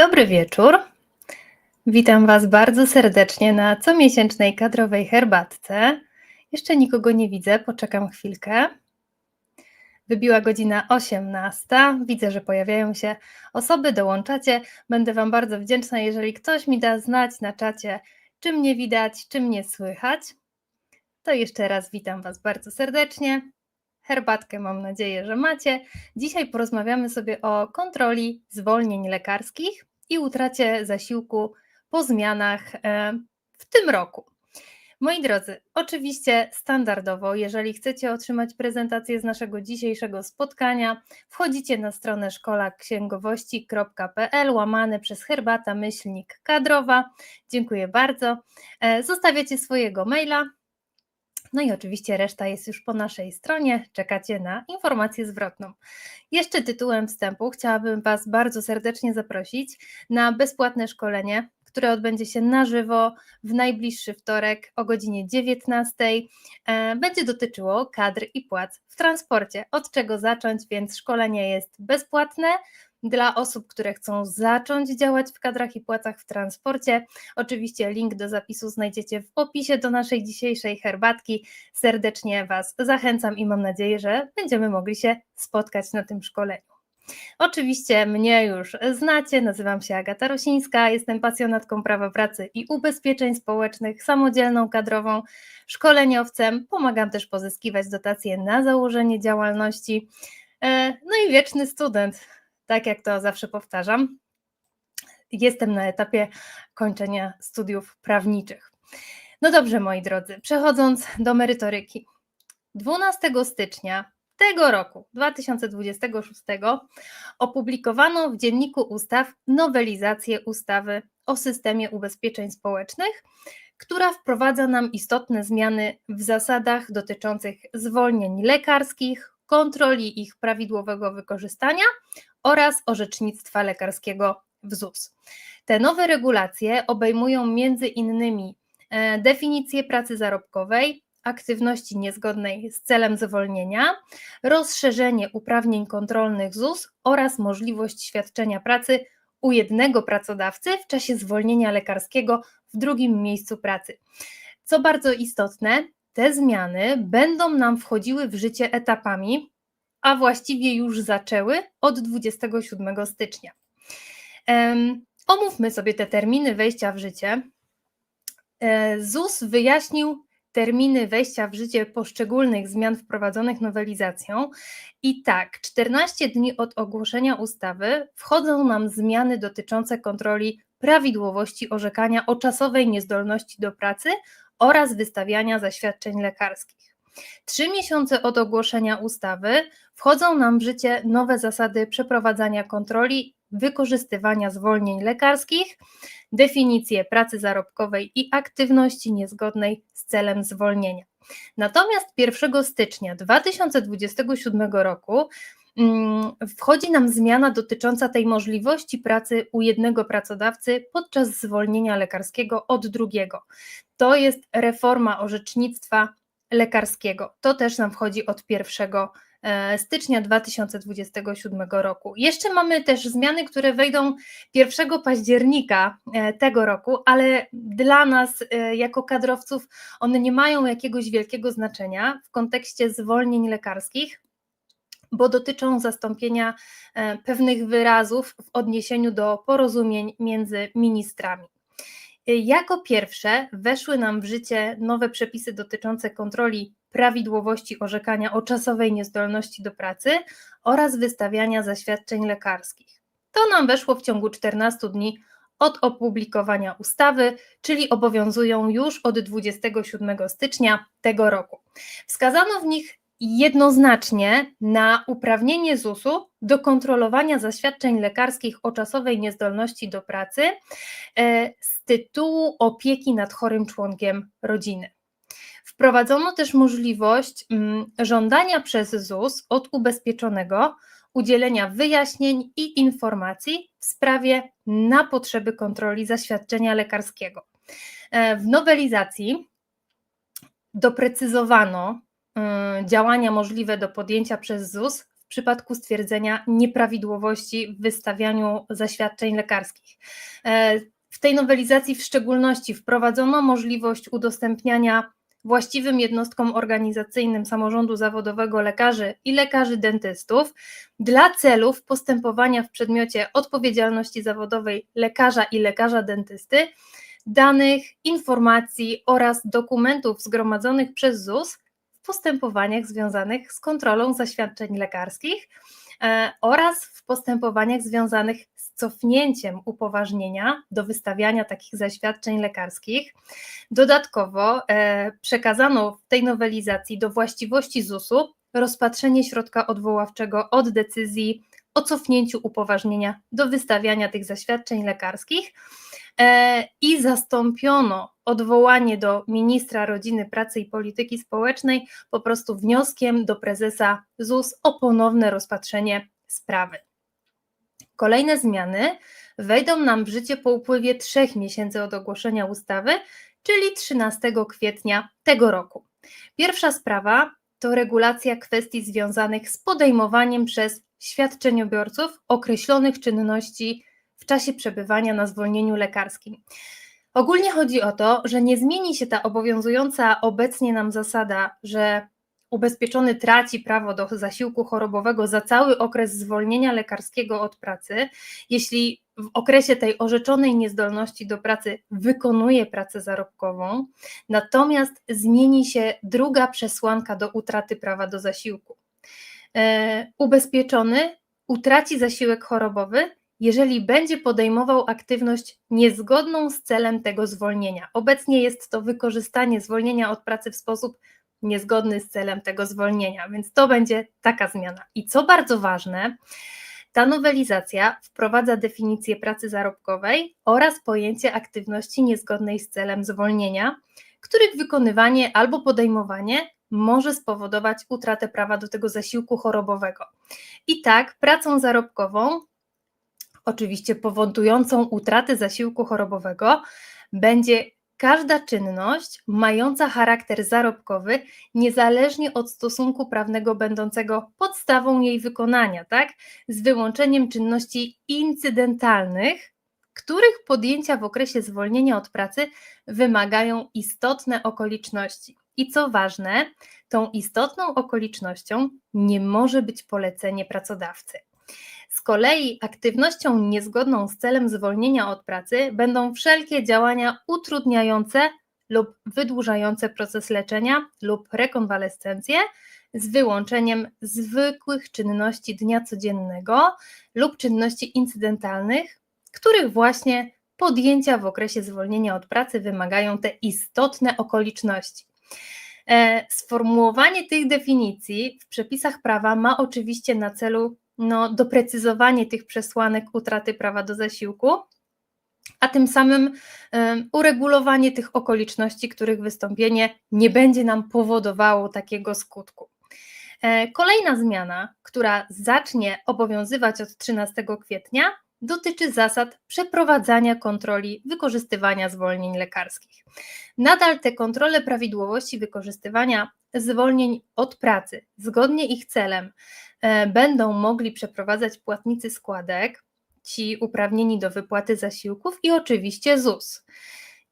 Dobry wieczór. Witam Was bardzo serdecznie na comiesięcznej kadrowej herbatce. Jeszcze nikogo nie widzę, poczekam chwilkę. Wybiła godzina 18. Widzę, że pojawiają się osoby, dołączacie. Będę Wam bardzo wdzięczna, jeżeli ktoś mi da znać na czacie, czy mnie widać, czy mnie słychać. To jeszcze raz witam Was bardzo serdecznie. Herbatkę mam nadzieję, że macie. Dzisiaj porozmawiamy sobie o kontroli zwolnień lekarskich i utracie zasiłku po zmianach e, w tym roku. Moi drodzy, oczywiście standardowo, jeżeli chcecie otrzymać prezentację z naszego dzisiejszego spotkania, wchodzicie na stronę szkolaksięgowości.pl łamane przez herbata myślnik kadrowa. Dziękuję bardzo. E, zostawiacie swojego maila, no i oczywiście reszta jest już po naszej stronie, czekacie na informację zwrotną. Jeszcze tytułem wstępu chciałabym Was bardzo serdecznie zaprosić na bezpłatne szkolenie, które odbędzie się na żywo w najbliższy wtorek o godzinie 19. E, będzie dotyczyło kadr i płac w transporcie. Od czego zacząć, więc szkolenie jest bezpłatne dla osób, które chcą zacząć działać w kadrach i płacach w transporcie. Oczywiście link do zapisu znajdziecie w opisie do naszej dzisiejszej herbatki. Serdecznie Was zachęcam i mam nadzieję, że będziemy mogli się spotkać na tym szkoleniu. Oczywiście mnie już znacie, nazywam się Agata Rosińska, jestem pasjonatką prawa pracy i ubezpieczeń społecznych, samodzielną kadrową, szkoleniowcem, pomagam też pozyskiwać dotacje na założenie działalności. E, no i wieczny student, tak jak to zawsze powtarzam, jestem na etapie kończenia studiów prawniczych. No dobrze, moi drodzy, przechodząc do merytoryki. 12 stycznia tego roku, 2026, opublikowano w Dzienniku Ustaw nowelizację ustawy o systemie ubezpieczeń społecznych, która wprowadza nam istotne zmiany w zasadach dotyczących zwolnień lekarskich, kontroli ich prawidłowego wykorzystania oraz orzecznictwa lekarskiego w ZUS. Te nowe regulacje obejmują między innymi e, definicję pracy zarobkowej, aktywności niezgodnej z celem zwolnienia, rozszerzenie uprawnień kontrolnych ZUS oraz możliwość świadczenia pracy u jednego pracodawcy w czasie zwolnienia lekarskiego w drugim miejscu pracy. Co bardzo istotne, te zmiany będą nam wchodziły w życie etapami, a właściwie już zaczęły od 27 stycznia. Omówmy sobie te terminy wejścia w życie. E, ZUS wyjaśnił terminy wejścia w życie poszczególnych zmian wprowadzonych nowelizacją. I tak, 14 dni od ogłoszenia ustawy wchodzą nam zmiany dotyczące kontroli prawidłowości orzekania o czasowej niezdolności do pracy oraz wystawiania zaświadczeń lekarskich. Trzy miesiące od ogłoszenia ustawy wchodzą nam w życie nowe zasady przeprowadzania kontroli, wykorzystywania zwolnień lekarskich, definicje pracy zarobkowej i aktywności niezgodnej z celem zwolnienia. Natomiast 1 stycznia 2027 roku mm, wchodzi nam zmiana dotycząca tej możliwości pracy u jednego pracodawcy podczas zwolnienia lekarskiego od drugiego. To jest reforma orzecznictwa lekarskiego. To też nam wchodzi od 1 e, stycznia 2027 roku. Jeszcze mamy też zmiany, które wejdą 1 października e, tego roku, ale dla nas e, jako kadrowców one nie mają jakiegoś wielkiego znaczenia w kontekście zwolnień lekarskich bo dotyczą zastąpienia pewnych wyrazów w odniesieniu do porozumień między ministrami. Jako pierwsze weszły nam w życie nowe przepisy dotyczące kontroli prawidłowości orzekania o czasowej niezdolności do pracy oraz wystawiania zaświadczeń lekarskich. To nam weszło w ciągu 14 dni od opublikowania ustawy, czyli obowiązują już od 27 stycznia tego roku. Wskazano w nich jednoznacznie na uprawnienie ZUS-u do kontrolowania zaświadczeń lekarskich o czasowej niezdolności do pracy e, z tytułu opieki nad chorym członkiem rodziny. Wprowadzono też możliwość mm, żądania przez ZUS od ubezpieczonego udzielenia wyjaśnień i informacji w sprawie na potrzeby kontroli zaświadczenia lekarskiego. E, w nowelizacji doprecyzowano Y, działania możliwe do podjęcia przez ZUS w przypadku stwierdzenia nieprawidłowości w wystawianiu zaświadczeń lekarskich. E, w tej nowelizacji w szczególności wprowadzono możliwość udostępniania właściwym jednostkom organizacyjnym samorządu zawodowego lekarzy i lekarzy dentystów dla celów postępowania w przedmiocie odpowiedzialności zawodowej lekarza i lekarza dentysty danych, informacji oraz dokumentów zgromadzonych przez ZUS w postępowaniach związanych z kontrolą zaświadczeń lekarskich e, oraz w postępowaniach związanych cofnięciem upoważnienia do wystawiania takich zaświadczeń lekarskich. Dodatkowo e, przekazano w tej nowelizacji do właściwości ZUS-u rozpatrzenie środka odwoławczego od decyzji o cofnięciu upoważnienia do wystawiania tych zaświadczeń lekarskich e, i zastąpiono odwołanie do ministra rodziny, pracy i polityki społecznej po prostu wnioskiem do prezesa ZUS o ponowne rozpatrzenie sprawy. Kolejne zmiany wejdą nam w życie po upływie trzech miesięcy od ogłoszenia ustawy, czyli 13 kwietnia tego roku. Pierwsza sprawa to regulacja kwestii związanych z podejmowaniem przez świadczeniobiorców określonych czynności w czasie przebywania na zwolnieniu lekarskim. Ogólnie chodzi o to, że nie zmieni się ta obowiązująca obecnie nam zasada, że ubezpieczony traci prawo do zasiłku chorobowego za cały okres zwolnienia lekarskiego od pracy, jeśli w okresie tej orzeczonej niezdolności do pracy wykonuje pracę zarobkową, natomiast zmieni się druga przesłanka do utraty prawa do zasiłku. E, ubezpieczony utraci zasiłek chorobowy, jeżeli będzie podejmował aktywność niezgodną z celem tego zwolnienia. Obecnie jest to wykorzystanie zwolnienia od pracy w sposób niezgodny z celem tego zwolnienia, więc to będzie taka zmiana. I co bardzo ważne, ta nowelizacja wprowadza definicję pracy zarobkowej oraz pojęcie aktywności niezgodnej z celem zwolnienia, których wykonywanie albo podejmowanie może spowodować utratę prawa do tego zasiłku chorobowego. I tak, pracą zarobkową, oczywiście powodującą utratę zasiłku chorobowego, będzie każda czynność mająca charakter zarobkowy, niezależnie od stosunku prawnego będącego podstawą jej wykonania, tak? Z wyłączeniem czynności incydentalnych, których podjęcia w okresie zwolnienia od pracy wymagają istotne okoliczności. I co ważne, tą istotną okolicznością nie może być polecenie pracodawcy. Z kolei aktywnością niezgodną z celem zwolnienia od pracy będą wszelkie działania utrudniające lub wydłużające proces leczenia lub rekonwalescencję, z wyłączeniem zwykłych czynności dnia codziennego lub czynności incydentalnych, których właśnie podjęcia w okresie zwolnienia od pracy wymagają te istotne okoliczności. E, sformułowanie tych definicji w przepisach prawa ma oczywiście na celu no, doprecyzowanie tych przesłanek utraty prawa do zasiłku, a tym samym uregulowanie tych okoliczności, których wystąpienie nie będzie nam powodowało takiego skutku. E, kolejna zmiana, która zacznie obowiązywać od 13 kwietnia, dotyczy zasad przeprowadzania kontroli wykorzystywania zwolnień lekarskich. Nadal te kontrole prawidłowości wykorzystywania zwolnień od pracy, zgodnie ich celem, będą mogli przeprowadzać płatnicy składek, ci uprawnieni do wypłaty zasiłków i oczywiście ZUS.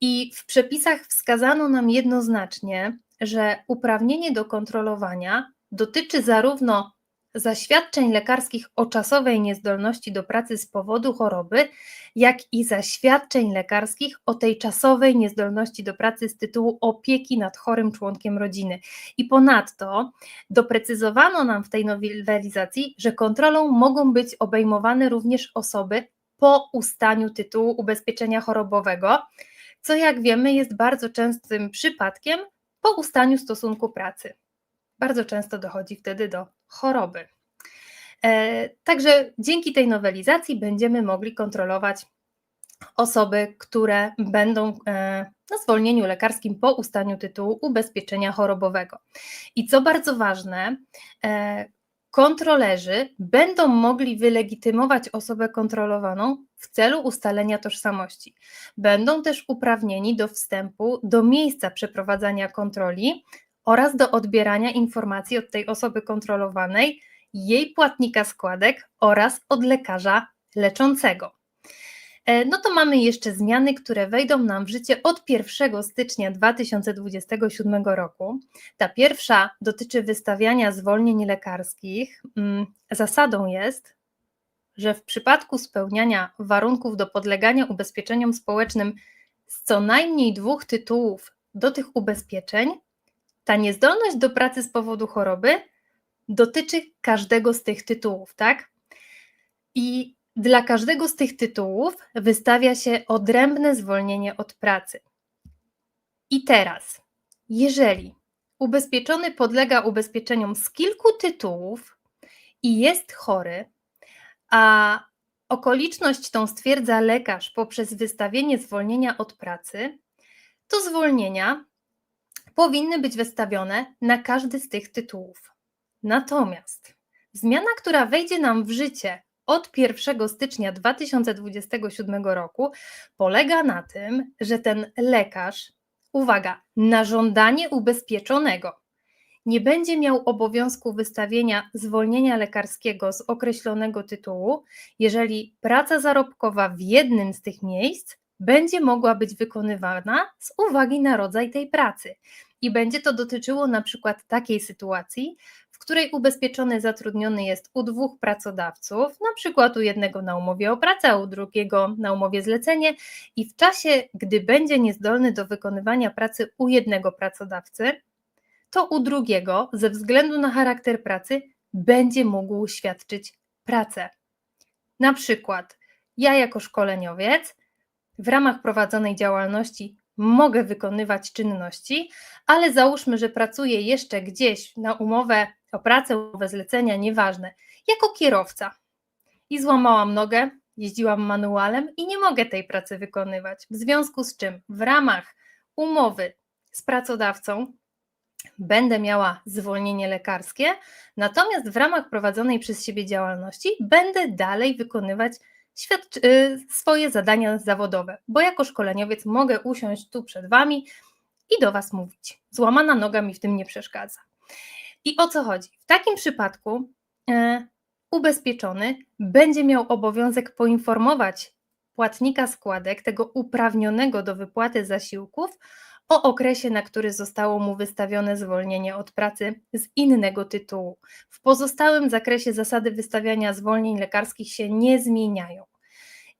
I w przepisach wskazano nam jednoznacznie, że uprawnienie do kontrolowania dotyczy zarówno zaświadczeń lekarskich o czasowej niezdolności do pracy z powodu choroby, jak i zaświadczeń lekarskich o tej czasowej niezdolności do pracy z tytułu opieki nad chorym członkiem rodziny. I ponadto doprecyzowano nam w tej nowelizacji, że kontrolą mogą być obejmowane również osoby po ustaniu tytułu ubezpieczenia chorobowego, co jak wiemy jest bardzo częstym przypadkiem po ustaniu stosunku pracy. Bardzo często dochodzi wtedy do choroby. E, także dzięki tej nowelizacji będziemy mogli kontrolować osoby, które będą e, na zwolnieniu lekarskim po ustaniu tytułu ubezpieczenia chorobowego. I co bardzo ważne, e, kontrolerzy będą mogli wylegitymować osobę kontrolowaną w celu ustalenia tożsamości. Będą też uprawnieni do wstępu do miejsca przeprowadzania kontroli oraz do odbierania informacji od tej osoby kontrolowanej, jej płatnika składek oraz od lekarza leczącego. E, no to mamy jeszcze zmiany, które wejdą nam w życie od 1 stycznia 2027 roku. Ta pierwsza dotyczy wystawiania zwolnień lekarskich. Mm, zasadą jest, że w przypadku spełniania warunków do podlegania ubezpieczeniom społecznym z co najmniej dwóch tytułów do tych ubezpieczeń, ta niezdolność do pracy z powodu choroby dotyczy każdego z tych tytułów, tak? I dla każdego z tych tytułów wystawia się odrębne zwolnienie od pracy. I teraz, jeżeli ubezpieczony podlega ubezpieczeniom z kilku tytułów i jest chory, a okoliczność tą stwierdza lekarz poprzez wystawienie zwolnienia od pracy, to zwolnienia powinny być wystawione na każdy z tych tytułów. Natomiast zmiana, która wejdzie nam w życie od 1 stycznia 2027 roku, polega na tym, że ten lekarz, uwaga, na żądanie ubezpieczonego, nie będzie miał obowiązku wystawienia zwolnienia lekarskiego z określonego tytułu, jeżeli praca zarobkowa w jednym z tych miejsc będzie mogła być wykonywana z uwagi na rodzaj tej pracy. I będzie to dotyczyło na przykład takiej sytuacji, w której ubezpieczony zatrudniony jest u dwóch pracodawców, na przykład u jednego na umowie o pracę, a u drugiego na umowie zlecenie, i w czasie, gdy będzie niezdolny do wykonywania pracy u jednego pracodawcy, to u drugiego, ze względu na charakter pracy, będzie mógł świadczyć pracę. Na przykład, ja jako szkoleniowiec w ramach prowadzonej działalności mogę wykonywać czynności, ale załóżmy, że pracuję jeszcze gdzieś na umowę o pracę, umowę zlecenia, nieważne, jako kierowca i złamałam nogę, jeździłam manualem i nie mogę tej pracy wykonywać. W związku z czym w ramach umowy z pracodawcą będę miała zwolnienie lekarskie, natomiast w ramach prowadzonej przez siebie działalności będę dalej wykonywać y, swoje zadania zawodowe, bo jako szkoleniowiec mogę usiąść tu przed Wami i do Was mówić. Złamana noga mi w tym nie przeszkadza. I o co chodzi? W takim przypadku e, ubezpieczony będzie miał obowiązek poinformować płatnika składek, tego uprawnionego do wypłaty zasiłków, o okresie, na który zostało mu wystawione zwolnienie od pracy z innego tytułu. W pozostałym zakresie zasady wystawiania zwolnień lekarskich się nie zmieniają.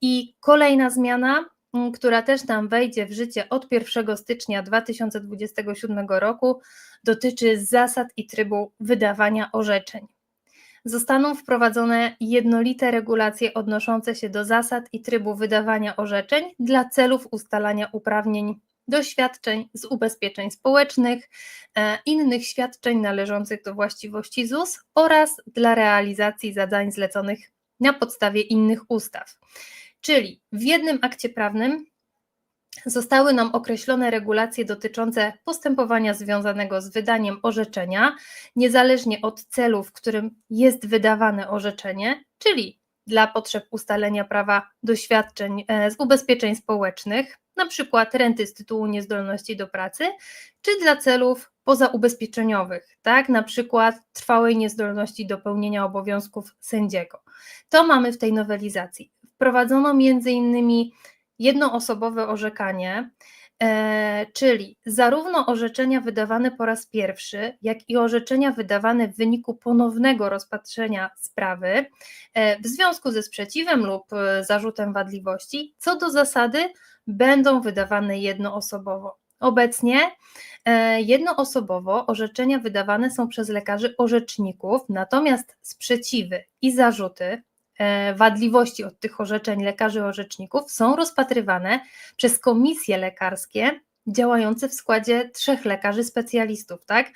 I kolejna zmiana, mm, która też nam wejdzie w życie od 1 stycznia 2027 roku, dotyczy zasad i trybu wydawania orzeczeń. Zostaną wprowadzone jednolite regulacje odnoszące się do zasad i trybu wydawania orzeczeń dla celów ustalania uprawnień do świadczeń z ubezpieczeń społecznych, e, innych świadczeń należących do właściwości ZUS oraz dla realizacji zadań zleconych na podstawie innych ustaw. Czyli w jednym akcie prawnym zostały nam określone regulacje dotyczące postępowania związanego z wydaniem orzeczenia, niezależnie od celu, w którym jest wydawane orzeczenie, czyli dla potrzeb ustalenia prawa do świadczeń e, z ubezpieczeń społecznych, przykład renty z tytułu niezdolności do pracy, czy dla celów pozaubezpieczeniowych, tak, na przykład trwałej niezdolności do pełnienia obowiązków sędziego. To mamy w tej nowelizacji. Wprowadzono między innymi jednoosobowe orzekanie, e, czyli zarówno orzeczenia wydawane po raz pierwszy, jak i orzeczenia wydawane w wyniku ponownego rozpatrzenia sprawy e, w związku ze sprzeciwem lub e, zarzutem wadliwości, co do zasady będą wydawane jednoosobowo. Obecnie jednoosobowo orzeczenia wydawane są przez lekarzy orzeczników, natomiast sprzeciwy i zarzuty E, wadliwości od tych orzeczeń lekarzy orzeczników są rozpatrywane przez komisje lekarskie działające w składzie trzech lekarzy specjalistów. Tak?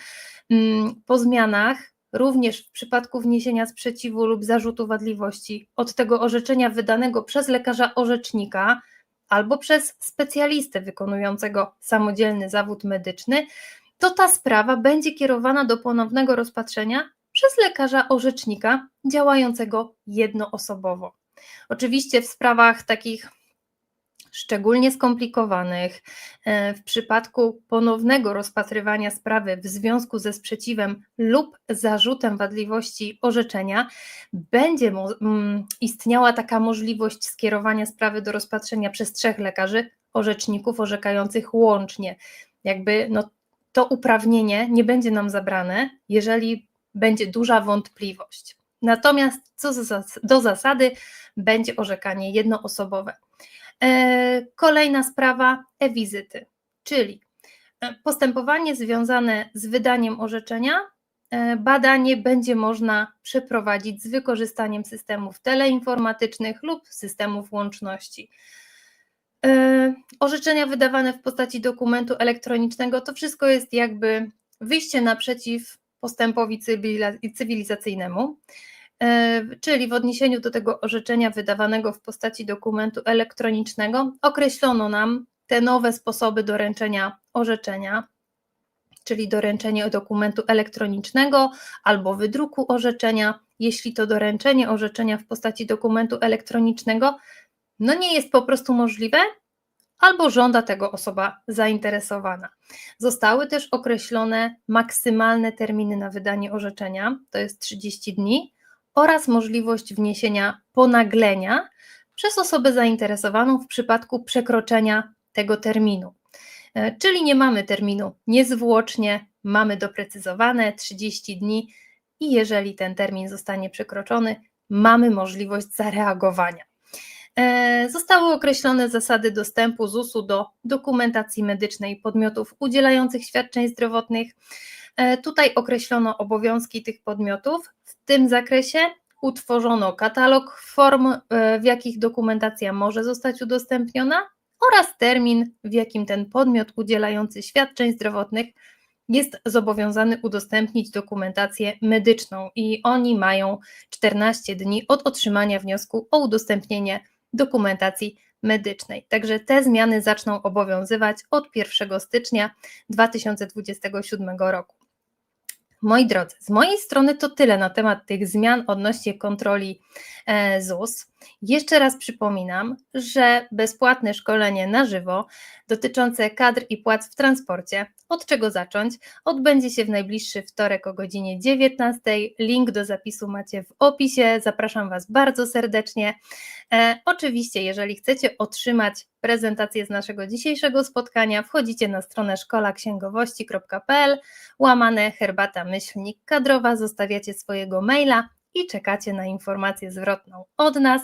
Mm, po zmianach również w przypadku wniesienia sprzeciwu lub zarzutu wadliwości od tego orzeczenia wydanego przez lekarza orzecznika albo przez specjalistę wykonującego samodzielny zawód medyczny, to ta sprawa będzie kierowana do ponownego rozpatrzenia przez lekarza orzecznika działającego jednoosobowo. Oczywiście w sprawach takich szczególnie skomplikowanych, e, w przypadku ponownego rozpatrywania sprawy w związku ze sprzeciwem lub zarzutem wadliwości orzeczenia, będzie mm, istniała taka możliwość skierowania sprawy do rozpatrzenia przez trzech lekarzy, orzeczników orzekających łącznie. Jakby no, to uprawnienie nie będzie nam zabrane, jeżeli będzie duża wątpliwość. Natomiast co do zasady będzie orzekanie jednoosobowe. E, kolejna sprawa e-wizyty, czyli e, postępowanie związane z wydaniem orzeczenia. E, badanie będzie można przeprowadzić z wykorzystaniem systemów teleinformatycznych lub systemów łączności. Orzeczenia wydawane w postaci dokumentu elektronicznego to wszystko jest jakby wyjście naprzeciw postępowi cywilizacyjnemu. E, czyli w odniesieniu do tego orzeczenia wydawanego w postaci dokumentu elektronicznego, określono nam te nowe sposoby doręczenia orzeczenia, czyli doręczenie dokumentu elektronicznego albo wydruku orzeczenia. Jeśli to doręczenie orzeczenia w postaci dokumentu elektronicznego no nie jest po prostu możliwe, albo żąda tego osoba zainteresowana. Zostały też określone maksymalne terminy na wydanie orzeczenia, to jest 30 dni, oraz możliwość wniesienia ponaglenia przez osobę zainteresowaną w przypadku przekroczenia tego terminu. E, czyli nie mamy terminu niezwłocznie, mamy doprecyzowane 30 dni i jeżeli ten termin zostanie przekroczony, mamy możliwość zareagowania. E, zostały określone zasady dostępu ZUS-u do dokumentacji medycznej podmiotów udzielających świadczeń zdrowotnych. E, tutaj określono obowiązki tych podmiotów. W tym zakresie utworzono katalog form, e, w jakich dokumentacja może zostać udostępniona oraz termin, w jakim ten podmiot udzielający świadczeń zdrowotnych jest zobowiązany udostępnić dokumentację medyczną i oni mają 14 dni od otrzymania wniosku o udostępnienie dokumentacji medycznej. Także te zmiany zaczną obowiązywać od 1 stycznia 2027 roku. Moi drodzy, z mojej strony to tyle na temat tych zmian odnośnie kontroli e, ZUS. Jeszcze raz przypominam, że bezpłatne szkolenie na żywo dotyczące kadr i płac w transporcie, od czego zacząć, odbędzie się w najbliższy wtorek o godzinie 19. Link do zapisu macie w opisie. Zapraszam Was bardzo serdecznie. E, oczywiście, jeżeli chcecie otrzymać prezentację z naszego dzisiejszego spotkania, wchodzicie na stronę szkolaksięgowości.pl, łamane herbata myślnik kadrowa, zostawiacie swojego maila i czekacie na informację zwrotną od nas.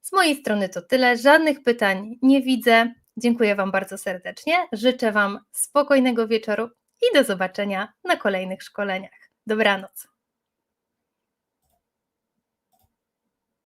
Z mojej strony to tyle, żadnych pytań nie widzę. Dziękuję Wam bardzo serdecznie, życzę Wam spokojnego wieczoru i do zobaczenia na kolejnych szkoleniach. Dobranoc.